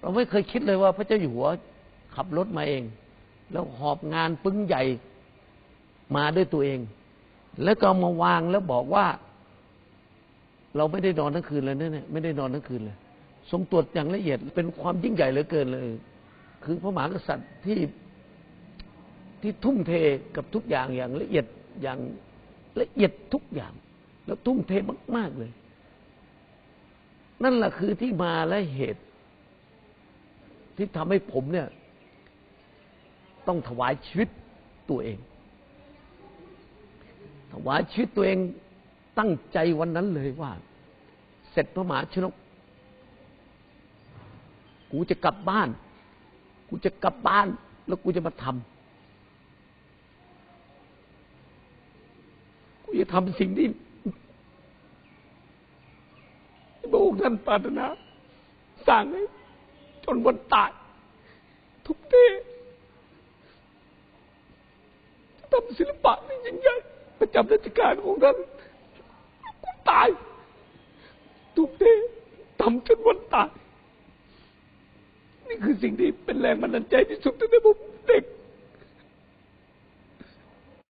เราไม่เคยคิดเลยว่าพระเจ้าอยู่หัวขับรถมาเอง แล้วหอบงานปึ้งใหญ่มาด้วยตัวเอง แล้วก็มาวางแล้วบอกว่า เราไม่ได้นอนทั้งคืนเลยเนี่ยไม่ได้นอนทั้งคืนเลยทรงตรวจอย่างละเอียดเป็นความยิ่งใหญ่เหลือเกินเลย คือพระมหากษัตริย์ที่ที่ทุ่มเทกับทุกอย่างอย่างละเอียดอย่างละเอียดทุกอย่าง แล้วทุ่มเทมาก ๆเลย นั่นแหละคือที่มาและเหตุ ที่ทำให้ผมเนี่ย ต้องถวายชีวิตตัวเอง ถวายชีวิตตัวเองตั้งใจวันนั้นเลยว่า เสร็จพระมหาชนก กูจะกลับบ้าน กูจะกลับบ้าน แล้วกูจะมาทำกูจะทำสิ่งที่ที่พระองค์ท่านปรารถนาสร้างให้ นวันตาย ทุกทจะทำศิลปะนี่ยิ่งใหญ่ประจำราชการของท่านกูตาย ทุกที่ทำจนวันตาย นี่คือสิ่งที่เป็นแรงบันดาลใจที่สุดตั้งแต่ผมเด็ก